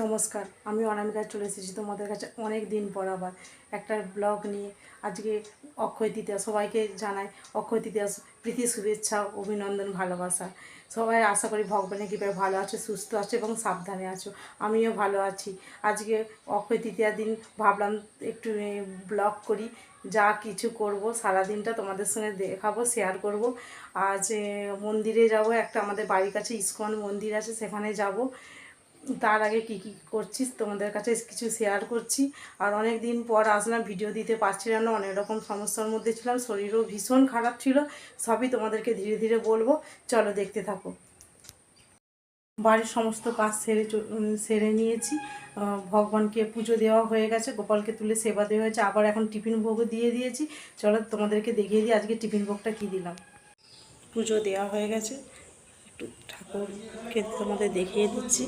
নমস্কার, আমি অনামিকা চলে এসেছি তোমাদের কাছে অনেক দিন পর আবার। একটা ব্লগ নিয়ে আজকে অক্ষয় তৃতীয়া, সবাইকে জানাই অক্ষয় তৃতীয়া প্রীতি, শুভেচ্ছা, অভিনন্দন, ভালোবাসা। সবাই আশা করি ভগবানের কৃপায় ভালো আছে, সুস্থ আছে এবং সাবধানে আছো। আমিও ভালো আছি। আজকে অক্ষয় তৃতীয়ার দিন ভাবলাম একটু ব্লগ করি, যা কিছু করব সারা দিনটা তোমাদের সঙ্গে দেখাবো শেয়ার করব। আজ মন্দিরে যাব, একটা আমাদের বাড়ির কাছে ইস্কন মন্দির আছে, সেখানে যাব। তার আগে কি কি করছিস? তোমাদের কাছে কিছু শেয়ার করছি। আর অনেক দিন পর আসলাম ভিডিও দিতে পারছিলাম না অনেক রকম সমস্যার মধ্যে ছিলাম, শরীরও ভীষণ খারাপ ছিল, সবই তোমাদেরকে ধীরে ধীরে বলব। চলো দেখতে থাকো। বাড়ির সমস্ত কাজ সেরে সেরে নিয়েছি। ভগবানকে পুজো দেওয়া হয়ে গেছে, গোপালকে তুলে সেবা দেওয়া হয়েছে, আবার এখন টিফিন ভোগও দিয়ে দিয়েছি। চলো তোমাদেরকে দেখিয়ে দিই আজকে টিফিন ভোগটা কী দিলাম। পুজো দেওয়া হয়ে গেছে। একটু ঠাকুরকে তোমাদের দেখিয়ে দিচ্ছি।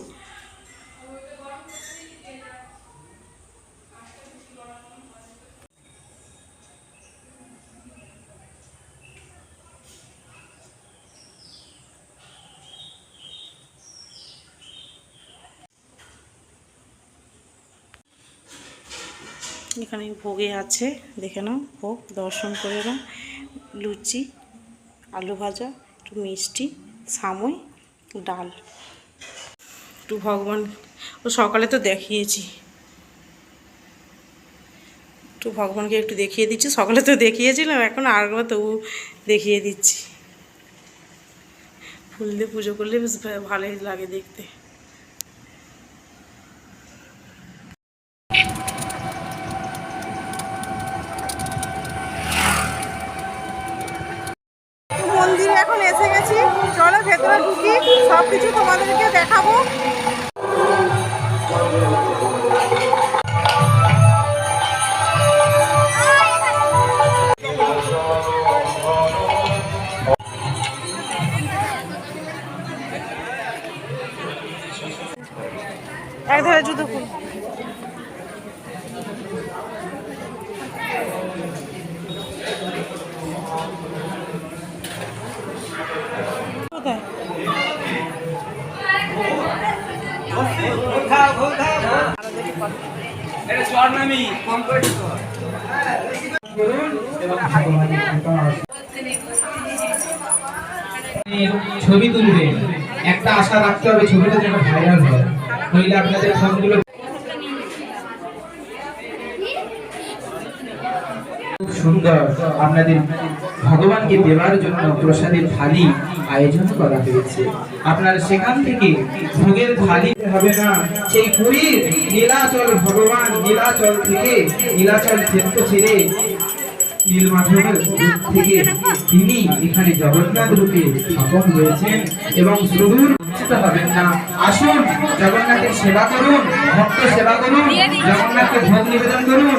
এখানে ভোগে আছে, দেখে নাও, ভোগ, দর্শন করে নাও লুচি, আলু ভাজা, একটু মিষ্টি সাময় ডাল। একটু ভগবান, ও সকালে তো দেখিয়েছি। একটু ভগবানকে একটু দেখিয়ে দিচ্ছি, সকালে তো দেখিয়েছিলাম, এখন আরেকবার তবু দেখিয়ে দিচ্ছি। ফুল দিয়ে পুজো করলে বেশ ভালোই লাগে দেখতে মন্দিরে এখন এসে গেছি চলো ভেতরে ঢুকি সব কিছু তোমাদেরকে দেখাবো। ছবি তুলবেন একটা আশা রাখতে হবে, ছবিটা যেন ভাইরাল হয়। নইলে আপনাদের ফোনগুলো খুব সুন্দর আপনাদের ভগবানকে দেওয়ার জন্য প্রসাদের থালি আয়োজন করা হয়েছে। আপনারা সেখান থেকে ভোগের থালি হবে না, সেই পুরীর নীলাচল ভগবান নীলাচল থেকে নীলাচল ক্ষেত্র ছেড়ে থেকে এখানে জগন্নাথ রূপে এবং না। আসুন, জগন্নাথের সেবা করুন, ভক্ত সেবা করুন, জগন্নাথকে ভোগ নিবেদন করুন।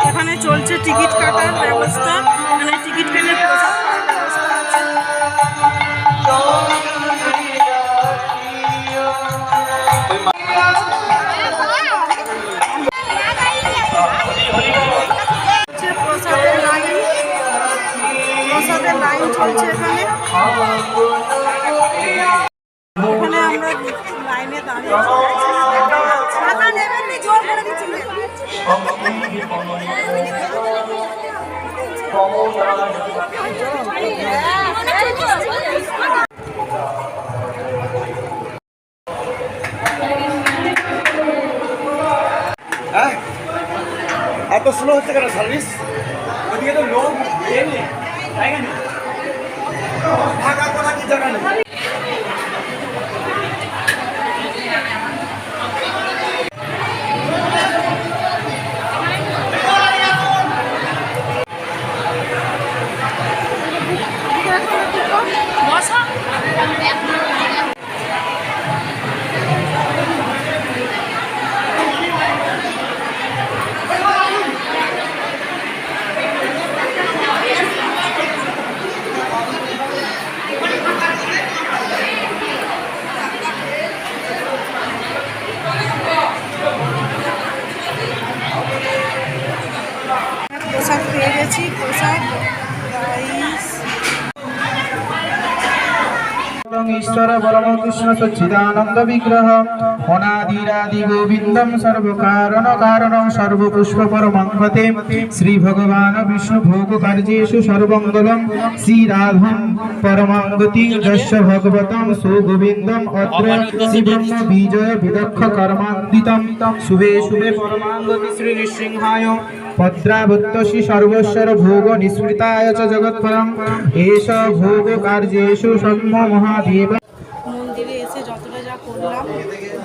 এখানে চলছে টিকিট কাটার ব্যবস্থা এখানে টিকিট কেটে ব্যবস্থা আছে। আমরা লাইনে দাঁড়িয়ে ছাতা নেবেন নি, জোর করে দিচ্ছি এত স্লো হচ্ছে কেন সার্ভিস ওদিকে তো লোক ইয়ে নেই জায়গা নেই থাকা কথা কি জায়গা নেই প্রসাদ ईश्वर परम कृष्ण सच्चिदानंद विग्रह। অনাদিরাদি গোবিন্দম সর্বকারণ কারণম সর্বপুষ্প পরমঙ্গতে শ্রী ভগবান বিষ্ণু ভোগ কার্যেষু সর্বঙ্গলম শ্রী রাধম পরমাঙ্গতি যস্য ভগবতম সুগোবিন্দম অত্র শ্রী ব্রহ্ম বিজয় বিদক্ষ কর্মান্বিতম নিঃস্মৃতায় চ এষ ভোগ কার্যেষু মহাদেব মন্দিরে এসে যতটা যা করলাম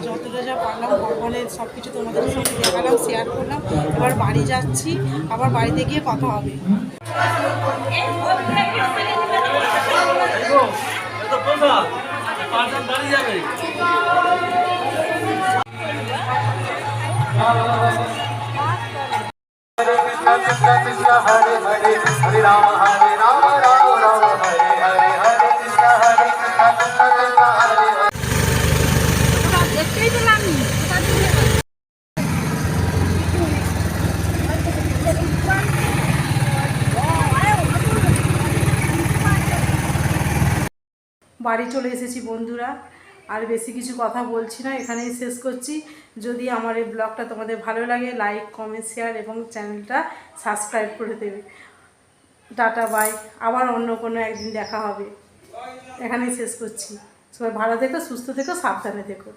যতটা যা পারলাম ভগবানের সব কিছু তোমাদের সঙ্গে দেখালাম শেয়ার করলাম। এবার বাড়ি যাচ্ছি, আবার বাড়িতে গিয়ে কথা হবে। বাড়ি চলে এসেছি বন্ধুরা। আর বেশি কিছু কথা বলছি না, এখানেই শেষ করছি। যদি আমার এই ব্লগটা তোমাদের ভালো লাগে লাইক কমেন্ট শেয়ার এবং চ্যানেলটা সাবস্ক্রাইব করে দেবে। টাটা বাই আবার অন্য কোনো একদিন দেখা হবে। এখানেই শেষ করছি। সবাই ভালো থেকো, সুস্থ থেকো, সাবধানে থেকো।